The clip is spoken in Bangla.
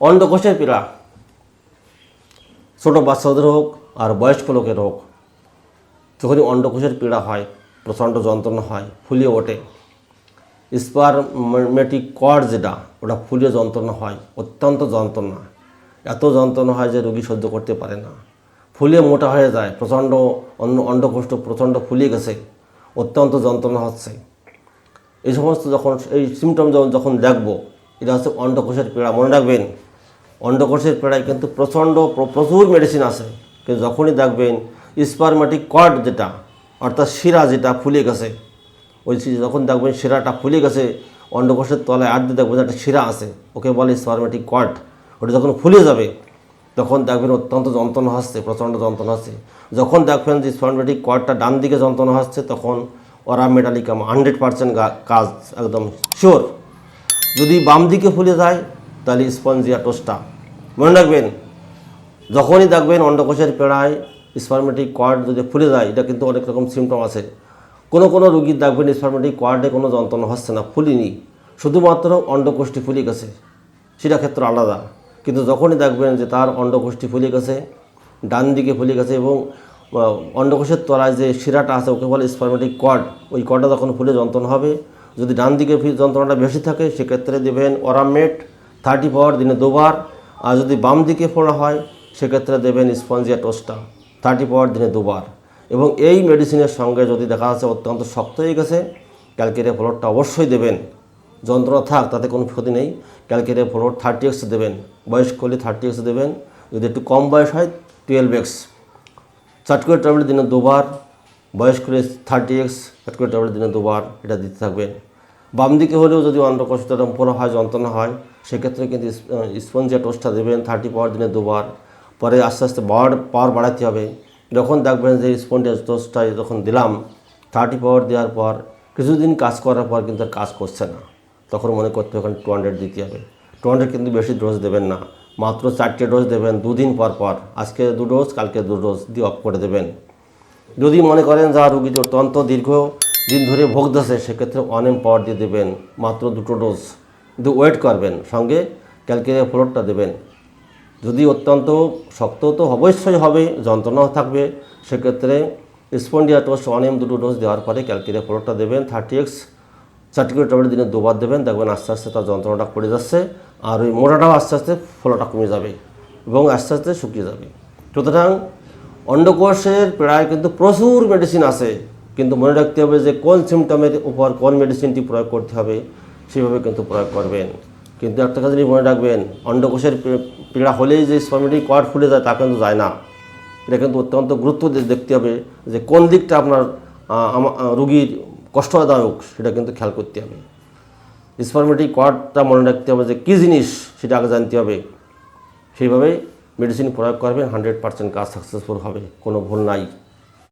অন্ডকোষের পীড়া। ছোটো বাচ্চাদের হোক আর বয়স্ক লোকের হোক যখনই অন্ডকোষের পীড়া হয়, প্রচণ্ড যন্ত্রণা হয়, ফুলিয়ে ওঠে। স্পারমেটিক কর্ড যেটা, ওটা ফুলিয়ে যন্ত্রণা হয়, অত্যন্ত যন্ত্রণা। এত যন্ত্রণা হয় যে রোগী সহ্য করতে পারে না। ফুলিয়ে মোটা হয়ে যায়, প্রচণ্ড অন্য অন্ডকোষ্ঠ প্রচণ্ড ফুলিয়ে গেছে, অত্যন্ত যন্ত্রণা হচ্ছে। এই সমস্ত যখন, এই সিমটম যখন যখন দেখব, এটা হচ্ছে অন্ডকোষের পীড়া। মনে রাখবেন অন্ডকোষের পীড়ায় কিন্তু প্রচণ্ড প্র- প্রচুর মেডিসিন আছে। কিন্তু যখনই দেখবেন স্পারমেটিক কর্ড যেটা, অর্থাৎ শিরা যেটা ফুলে গেছে, ওই যখন দেখবেন শিরাটা ফুলে গেছে, অন্ডকোষের তলায় দিয়ে দেখবেন একটা শিরা আছে, ওকে বলে স্পারমেটিক কর্ড ওটা যখন ফুলে যাবে, তখন দেখবেন অত্যন্ত যন্ত্রণা হচ্ছে, প্রচণ্ড যন্ত্রণা হচ্ছে। যখন দেখবেন যে স্পারমেটিক কর্ডটা ডান দিকে যন্ত্রণা হচ্ছে, তখন ওরা মেটালিকাম হান্ড্রেড পার্সেন্ট কাজ, একদম শিওর যদি বাম দিকে ফুলে যায় তাহলে স্পঞ্জিয়া টোস্টা। মনে রাখবেন, যখনই দেখবেন অন্ডকোষের পেড়ায় স্পার্মেটিক কর্ড যদি ফুলে যায়, এটা কিন্তু অনেক রকম সিমটম আছে। কোনো কোনো রুগীর দেখবেন স্পার্মেটিক কর্ডে কোনো যন্ত্রণা হচ্ছে না, ফুলিনি। শুধুমাত্র অন্ডকোষটি ফুলে গেছে, সেটা ক্ষেত্র আলাদা। কিন্তু যখনই দেখবেন যে তার অন্ডকোষটি ফুলে গেছে, ডান দিকে ফুলে গেছে এবং অন্ডকোষের তলায় যে শিরাটা আছে, ওকে বলে স্পার্মেটিক কর্ড ওই কর্ডটা যখন ফুলে যন্ত্রণা হবে, যদি ডান দিকে যন্ত্রণাটা বেশি থাকে, সেক্ষেত্রে দেবেন অরামেট থার্টি পাওয়ার দিনে দুবার, আর যদি বাম দিকে ফোড়া হয়, সেক্ষেত্রে দেবেন স্পঞ্জিয়া টোস্টা থার্টি পাওয়ার দিনে দুবার। এবং এই মেডিসিনের সঙ্গে যদি দেখা যাচ্ছে অত্যন্ত শক্ত হয়ে গেছে, ক্যালকেরিয়া ফ্লোরটা অবশ্যই দেবেন। যন্ত্রণা থাক, তাতে কোনো ক্ষতি নেই। ক্যালকেরিয়া ফ্লোর থার্টি এক্স দেবেন, বয়স্ক হলে থার্টি এক্স দেবেন, যদি একটু কম বয়স হয়, টুয়েলভ এক্স। চাটকুয়ের ট্যাবলেট দিনে দুবার, বয়স্ক হলে থার্টি এক্স চাটকুয়ের ট্যাবলেট দিনে দুবার, এটা দিতে থাকবেন। বাম দিকে হলেও যদি অন্ডকোষটা পোড়া হয়, যন্ত্রণা হয় সেক্ষেত্রে কিন্তু স্পঞ্জিয়া টোস্টটা দেবেন থার্টি পাওয়ার দিনে দুবার। পরে আস্তে আস্তে পাওয়ার পাওয়ার বাড়াতে হবে। যখন দেখবেন যে স্পঞ্জিয়া টোস্টটা যখন দিলাম থার্টি পাওয়ার দেওয়ার পর, কিছুদিন কাজ করার পর কিন্তু আর কাজ করছে না। তখন মনে করতে হবে টু হান্ড্রেড দিতে হবে। টু হান্ড্রেড কিন্তু বেশি ডোজ দেবেন না। মাত্র চারটে ডোজ দেবেন দুদিন পর পর। আজকে দু ডোজ কালকে দু ডোজ দিয়ে অফ করে দেবেন। যদি মনে করেন যা রুগী অত্যন্ত দীর্ঘ, দিন ধরে ভোগতেছে সেক্ষেত্রে অনেম পাওয়ার দিয়ে দেবেন। মাত্র দুটো ডোজ কিন্তু ওয়েট করবেন, সঙ্গে ক্যালকেরিয়া ফ্লোরটা দেবেন। যদি অত্যন্ত শক্ত তো অবশ্যই হবে, যন্ত্রণাও থাকবে। সেক্ষেত্রে স্পন্ডিয়াটোস অনেম দুটো ডোজ দেওয়ার পরে ক্যালকেরিয়া ফ্লোরটা দেবেন থার্টি এক্স সার্টিফিকেট ট্যাবলেট দিনে দুবার দেবেন, দেখবেন আস্তে আস্তে তার যন্ত্রণাটা পড়ে যাচ্ছে আর ওই মোটাটাও আস্তে আস্তে ফোলাটা কমে যাবে এবং আস্তে আস্তে শুকিয়ে যাবে। সুতরাং অন্ডকোষের প্রায় কিন্তু প্রচুর মেডিসিন আছে, কিন্তু মনে রাখতে হবে যে কোন সিমটমের উপর কোন মেডিসিনটি প্রয়োগ করতে হবে। সেভাবে কিন্তু প্রয়োগ করবেন। কিন্তু একটা যদি মনে রাখবেন, অন্ডকোষের পীড়া হলেই যে স্পামিটি কর্ড ফুলে যায় তা কিন্তু যায় না। এটা কিন্তু অত্যন্ত গুরুত্ব দেখতে হবে যে কোন দিকটা আপনার রুগীর কষ্টদায়ক সেটা কিন্তু খেয়াল করতে হবে। স্পারমেটিক কর্ডটা মনে রাখতে হবে যে কী জিনিস সেটা আগে জানতে হবে। সেইভাবে মেডিসিন প্রয়োগ করবেন, হান্ড্রেড পার্সেন্ট কাজ সাকসেসফুল হবে, কোনো ভুল নাই।